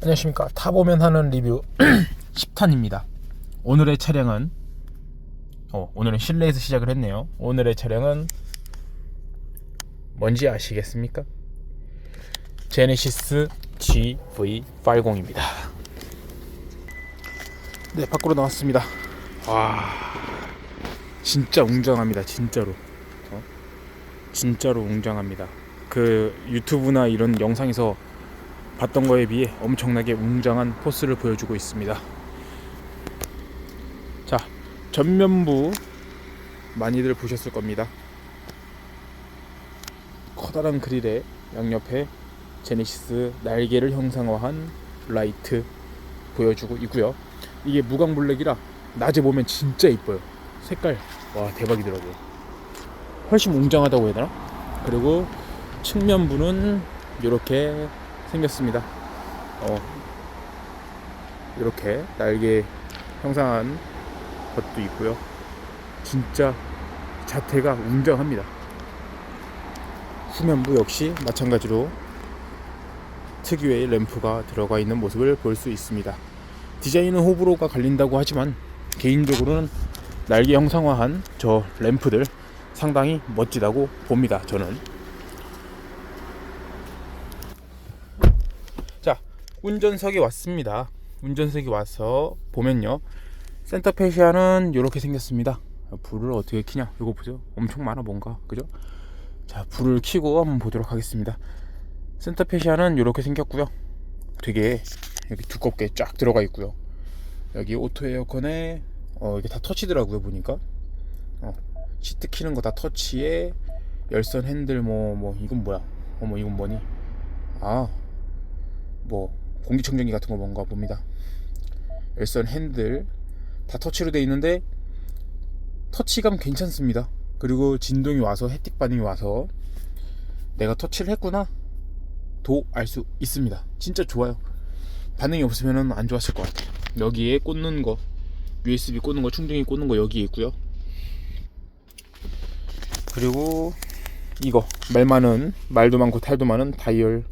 안녕하십니까. 타보면 하는 리뷰 10탄입니다. 오늘의 차량은 어, 오늘은 실내에서 시작을 했네요. 오늘의 차량은 뭔지 아시겠습니까? 제네시스 GV80입니다. 네 밖으로 나왔습니다. 와 진짜 웅장합니다 진짜로. 어? 진짜로 웅장합니다. 그 유튜브나 이런 영상에서 봤던 거에 비해 엄청나게 웅장한 포스를 보여주고 있습니다. 자, 전면부 많이들 보셨을 겁니다. 커다란 그릴에 양옆에 제네시스 날개를 형상화한 라이트 보여주고 있고요. 이게 무광 블랙이라 낮에 보면 진짜 이뻐요. 색깔 와 대박이더라고요. 훨씬 웅장하다고 해야 되나? 그리고 측면부는 이렇게 생겼습니다. 어, 이렇게 날개 형상한 것도 있고요. 진짜 자태가 웅장합니다. 후면부 역시 마찬가지로 특유의 램프가 들어가 있는 모습을 볼 수 있습니다. 디자인은 호불호가 갈린다고 하지만 개인적으로는 날개 형상화한 저 램프들 상당히 멋지다고 봅니다. 저는. 자, 운전석에 왔습니다. 운전석에 와서 보면요. 센터 페시아는 이렇게 생겼습니다. 불을 어떻게 켜냐? 이거 보세요. 엄청 많아 뭔가. 그죠? 자, 불을 켜고 한번 보도록 하겠습니다. 센터 페시아는 이렇게 생겼고요. 되게 여기 두껍게 쫙 들어가 있고요. 여기 오토 에어컨에 어, 이게 다 터치더라고요 보니까. 어, 시트 키는 거 다 터치에 열선 핸들 뭐뭐 이건 뭐야? 어머 이건 뭐니? 아, 뭐 공기청정기 같은 거 뭔가 봅니다. 열선 핸들 다 터치로 돼 있는데 터치감 괜찮습니다. 그리고 진동이 와서 혜택 반응이 와서 내가 터치를 했구나 도 알 수 있습니다. 진짜 좋아요. 반응이 없으면 안 좋았을 것 같아요. 여기에 꽂는 거 USB 꽂는 거 충전기 꽂는 거 여기 있고요. 그리고 이거 말 많은 말도 많고 탈도 많은 다이얼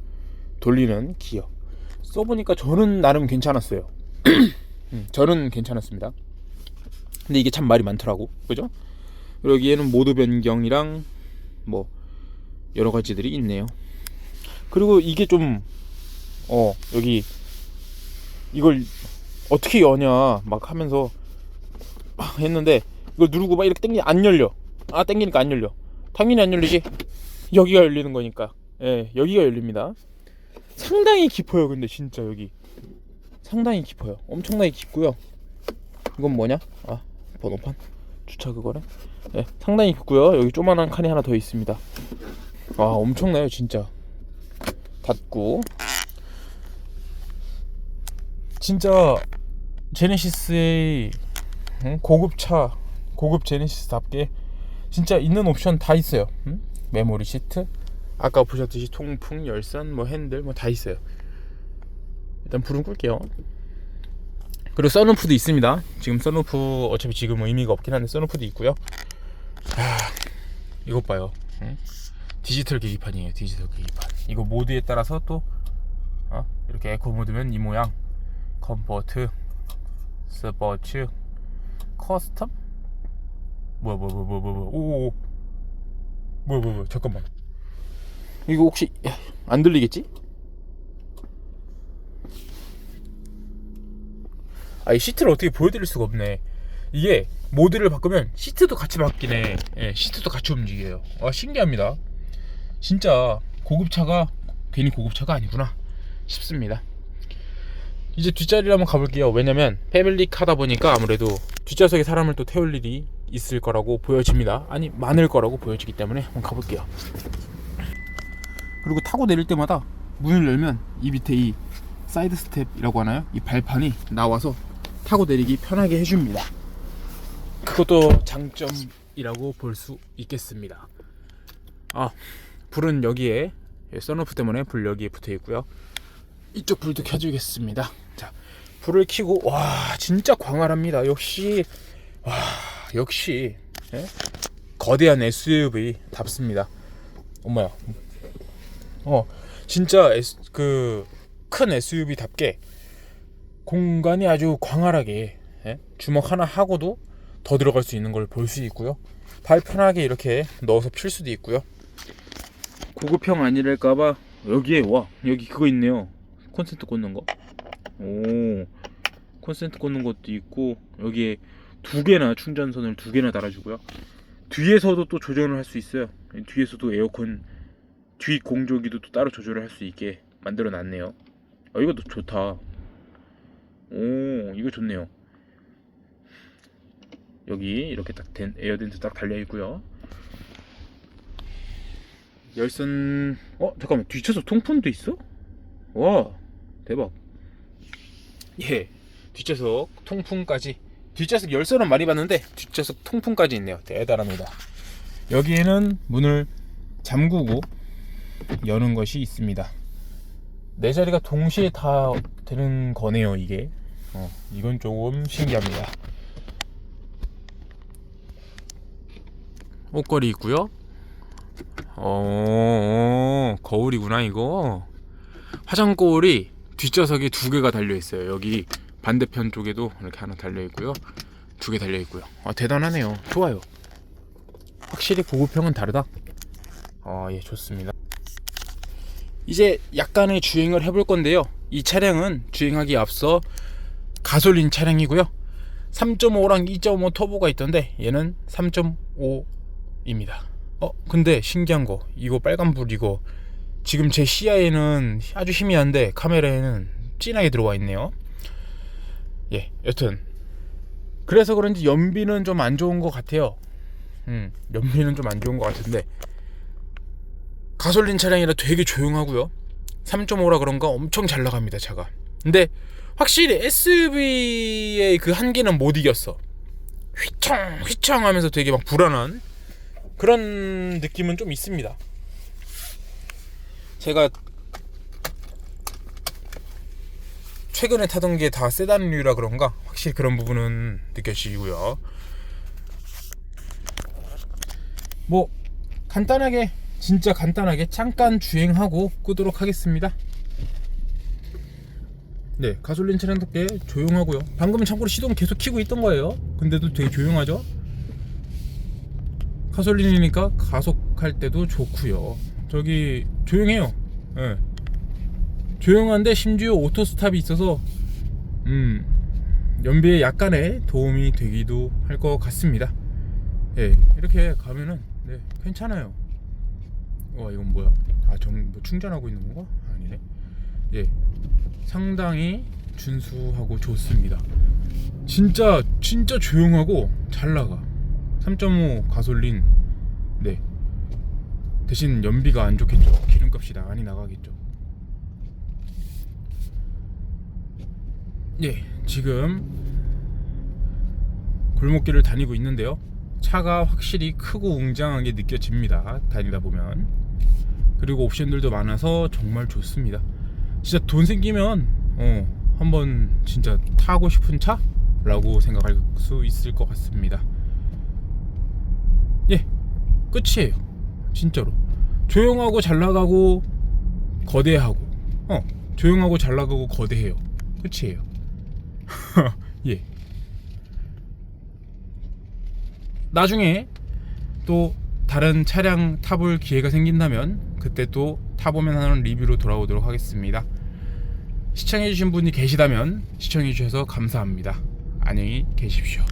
돌리는 기어 써보니까 저는 나름 괜찮았어요. 음, 저는 괜찮았습니다. 근데 이게 참 말이 많더라고. 그죠? 여기에는 모드 변경이랑 뭐 여러 가지들이 있네요. 그리고 이게 좀 어 여기 이걸 어떻게 여냐 막 하면서 막 했는데 이걸 누르고 막 이렇게 당기 안 열려. 아 당기니까 안 열려. 당연히 안 열리지. 여기가 열리는 거니까. 예 여기가 열립니다 상당히 깊어요 근데 진짜 여기. 상당히 깊어요. 엄청나게 깊고요. 이건 뭐냐? 아 번호판? 주차 그거래? 예 상당히 깊고요. 여기 조만한 칸이 하나 더 있습니다. 아 엄청나요 진짜. 닫고. 진짜 제네시스의 응? 고급차 고급 제네시스답게 진짜 있는 옵션 다 있어요. 응? 메모리 시트 아까 보셨듯이 통풍, 열선, 뭐 핸들 뭐 다 있어요. 일단 불은 끌게요. 그리고 선루프도 있습니다. 지금 선루프 어차피 지금은 의미가 없긴 한데 선루프도 있고요. 아, 이것 봐요. 응? 디지털 계기판이에요. 디지털 계기판. 이거 모드에 따라서 또 어? 이렇게 에코 모드면 이 모양. 컴포트, 스포츠, 커스텀. 뭐야 뭐야 뭐야 뭐야 뭐야 오오오 뭐야 뭐야 뭐야 잠깐만 이거 혹시 안 들리겠지? 아, 이 시트를 어떻게 보여드릴 수가 없네. 이게 모드를 바꾸면 시트도 같이 바뀌네. 예, 시트도 같이 움직여요. 아, 신기합니다. 진짜 고급차가 괜히 고급차가 아니구나 싶습니다. 이제 뒷자리를 한번 가볼게요. 왜냐면 패밀리 카다 보니까 아무래도 뒷좌석에 사람을 또 태울 일이 있을 거라고 보여집니다. 아니 많을 거라고 보여지기 때문에 한번 가볼게요. 그리고 타고 내릴 때마다 문을 열면 이 밑에 이 사이드 스텝이라고 하나요? 이 발판이 나와서 타고 내리기 편하게 해줍니다. 그것도 장점이라고 볼 수 있겠습니다. 아, 불은 여기에 선루프 때문에 불 여기에 붙어 있고요. 이쪽 불도 켜주겠습니다. 자, 불을 켜고 와 진짜 광활합니다. 역시 와 역시 예? 거대한 SUV답습니다. 엄마야. 어 진짜 그 큰 SUV답게 공간이 아주 광활하게 예? 주먹 하나 하고도 더 들어갈 수 있는 걸 볼 수 있고요. 발 편하게 이렇게 넣어서 필 수도 있고요. 고급형 아니랄까봐 여기에 와 여기 그거 있네요. 콘센트 꽂는 거. 오 콘센트 꽂는 것도 있고 여기에 두 개나 충전선을 두 개나 달아주고요. 뒤에서도 또 조정을 할 수 있어요. 뒤에서도 에어컨 뒤 공조기도 또 따로 조절을 할 수 있게 만들어 놨네요. 아 이것도 좋다. 오 이거 좋네요. 여기 이렇게 딱 된 에어덴트 딱 달려 있고요. 열선 어 잠깐만 뒷차석 통풍도 있어? 와 대박. 예 뒷좌석 통풍까지 뒷좌석 열선은 많이 봤는데 뒷좌석 통풍까지 있네요. 대단합니다. 여기에는 문을 잠그고 여는 것이 있습니다. 네 자리가 동시에 다 되는 거네요. 이게 어, 이건 조금 신기합니다. 옷걸이 있고요. 어, 거울이구나 이거. 화장 거울이 뒷좌석에 두 개가 달려 있어요. 여기 반대편 쪽에도 이렇게 하나 달려 있고요. 두 개 달려 있고요. 아, 대단하네요. 좋아요. 확실히 고급형은 다르다. 아, 예, 좋습니다. 이제 약간의 주행을 해볼 건데요. 이 차량은 주행하기 앞서 가솔린 차량이고요. 3.5랑 2.5 터보가 있던데 얘는 3.5입니다. 어, 근데 신기한 거 이거 빨간불 이거 지금 제 시야에는 아주 희미한데 카메라에는 진하게 들어와 있네요. 예, 여튼 그래서 그런지 연비는 좀 안 좋은 것 같아요. 음, 연비는 좀 안 좋은 것 같은데 가솔린 차량이라 되게 조용하고요. 3.5라 그런가 엄청 잘 나갑니다 차가. 근데 확실히 SUV의 그 한계는 못 이겼어. 휘청 휘청 하면서 되게 막 불안한 그런 느낌은 좀 있습니다. 제가 최근에 타던 게 다 세단류라 그런가 확실히 그런 부분은 느껴지고요. 뭐 간단하게 진짜 간단하게 잠깐 주행하고 끄도록 하겠습니다. 네, 가솔린 차량 답게 조용하고요. 방금은 참고로 시동 계속 키고 있던 거예요. 근데도 되게 조용하죠? 가솔린이니까 가속할 때도 좋고요. 저기 조용해요. 예. 조용한데 심지어 오토 스탑이 있어서 음 연비에 약간의 도움이 되기도 할 것 같습니다. 예, 이렇게 가면은 네 괜찮아요. 와 이건 뭐야? 아정 뭐 충전하고 있는 건가? 아니네. 예, 상당히 준수하고 좋습니다. 진짜 진짜 조용하고 잘 나가. 3.5 가솔린. 네. 대신 연비가 안 좋겠죠. 기름값이 많이 나가겠죠. 예, 지금 골목길을 다니고 있는데요. 차가 확실히 크고 웅장하게 느껴집니다. 다니다 보면. 그리고 옵션들도 많아서 정말 좋습니다. 진짜 돈 생기면 어, 한번 진짜 타고 싶은 차 라고 생각할 수 있을 것 같습니다. 예, 끝이에요. 진짜로. 조용하고 잘 나가고 거대하고 어, 조용하고 잘 나가고 거대해요. 끝이에요. 예. 나중에 또 다른 차량 타볼 기회가 생긴다면 그때 또 타보면 하는 리뷰로 돌아오도록 하겠습니다. 시청해주신 분이 계시다면 시청해주셔서 감사합니다. 안녕히 계십시오.